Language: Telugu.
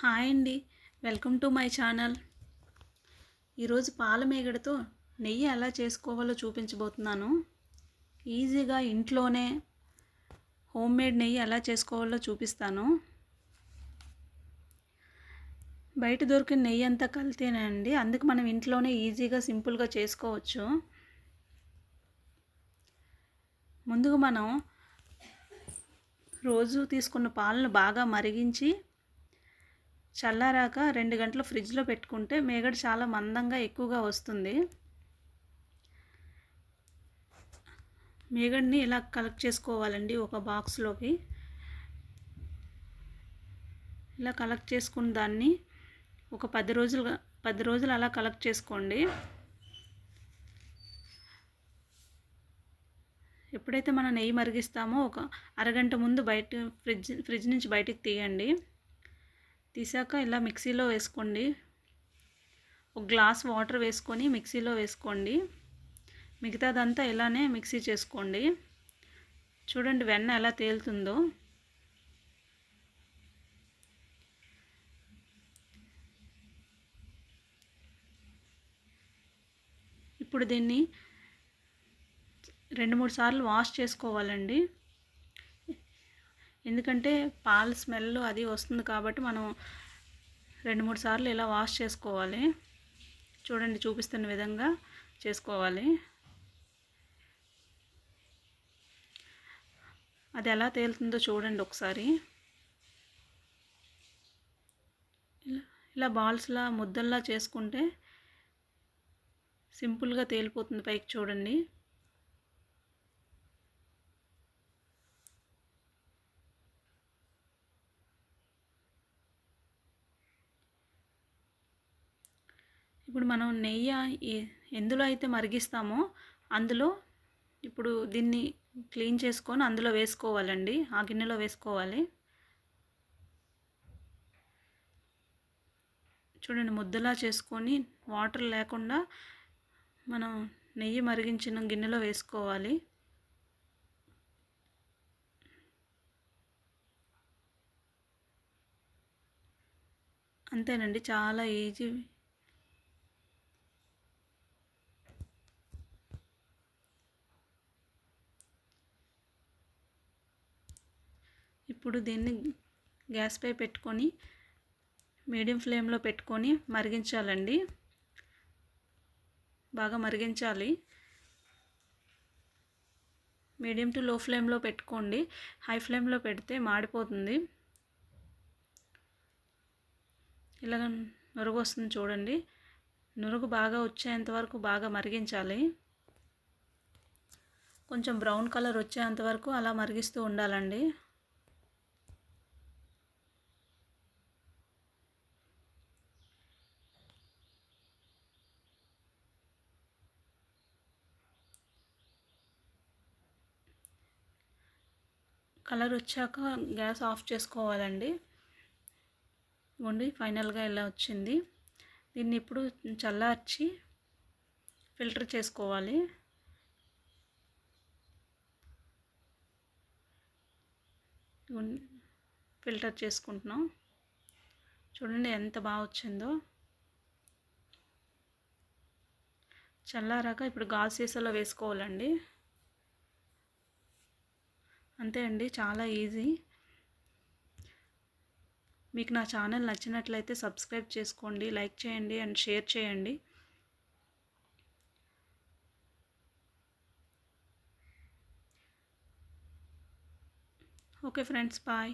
హాయ్ అండి. Welcome to my channel. ఈరోజు పాల మేగడతో నెయ్యి ఎలా చేసుకోవాలో చూపించబోతున్నాను. ఈజీగా ఇంట్లోనే హోమ్ మేడ్ నెయ్యి ఎలా చేసుకోవాలో చూపిస్తాను. బయట దొరికిన నెయ్యి అంతా కల్తీనే అండి. అందుకు మనం ఇంట్లోనే ఈజీగా సింపుల్గా చేసుకోవచ్చు. ముందుగా మనం రోజు తీసుకున్న పాలను బాగా మరిగించి చల్లారాక రెండు గంటలు ఫ్రిడ్జ్లో పెట్టుకుంటే మేగడ చాలా మందంగా ఎక్కువగా వస్తుంది. మేగడ్ని ఇలా కలెక్ట్ చేసుకోవాలండి ఒక బాక్స్లోకి? ఇలా కలెక్ట్ చేసుకున్న దాన్ని ఒక పది రోజులు పది రోజులు అలా కలెక్ట్ చేసుకోండి. ఎప్పుడైతే మనం నెయ్యి మరిగిస్తామో ఒక అరగంట ముందు బయట ఫ్రిడ్జ్ ఫ్రిడ్జ్ నుంచి బయటికి తీయండి. తీసాక ఇలా మిక్సీలో వేసుకోండి. ఒక గ్లాస్ వాటర్ వేసుకొని మిక్సీలో వేసుకోండి. మిగతాదంతా ఇలానే మిక్సీ చేసుకోండి. చూడండి వెన్న ఎలా తేలుతుందో. ఇప్పుడు దీన్ని రెండు మూడు సార్లు వాష్ చేసుకోవాలండి. ఎందుకంటే పాల స్మెల్ అది వస్తుంది కాబట్టి మనం రెండు మూడు సార్లు ఇలా వాష్ చేసుకోవాలి. చూడండి చూపిస్తున్న విధంగా చేసుకోవాలి. అది ఎలా తేలుతుందో చూడండి ఒకసారి. ఇలా ఇలా బాల్స్లా ముద్దల్లా చేసుకుంటే సింపుల్గా తేలిపోతుంది పైకి చూడండి. ఇప్పుడు మనం నెయ్యి ఎందులో అయితే మరిగిస్తామో అందులో ఇప్పుడు దీన్ని క్లీన్ చేసుకొని అందులో వేసుకోవాలండి. ఆ గిన్నెలో వేసుకోవాలి. చూడండి ముద్దలా చేసుకొని వాటర్ లేకుండా మనం నెయ్యి మరిగించిన గిన్నెలో వేసుకోవాలి. అంతేనండి చాలా ఈజీ ఇప్పుడు దీన్ని గ్యాస్పై పెట్టుకొని మీడియం ఫ్లేమ్లో పెట్టుకొని మరిగించాలండి. బాగా మరిగించాలి. మీడియం టు లో ఫ్లేమ్లో పెట్టుకోండి. హై ఫ్లేమ్లో పెడితే మాడిపోతుంది. ఇలాగ నురుగు వస్తుంది చూడండి. నురుగు బాగా వచ్చేంత వరకు బాగా మరిగించాలి. కొంచెం బ్రౌన్ కలర్ వచ్చేంత వరకు అలా మరిగిస్తూ ఉండాలండి. కలర్ వచ్చాక గ్యాస్ ఆఫ్ చేసుకోవాలండి. ఇవ్వండి ఫైనల్గా ఇలా వచ్చింది. దీన్ని ఇప్పుడు చల్లార్చి ఫిల్టర్ చేసుకోవాలి. ఫిల్టర్ చేసుకుంటున్నాం. చూడండి ఎంత బాగా వచ్చిందో. చల్లారాక ఇప్పుడు గాజు సీసాలో వేసుకోవాలండి. అంతే అండి చాలా ఈజీ. మీకు నా ఛానల్ నచ్చినట్లయితే సబ్స్క్రైబ్ చేసుకోండి లైక్ చేయండి అండ్ షేర్ చేయండి. Okay friends bye.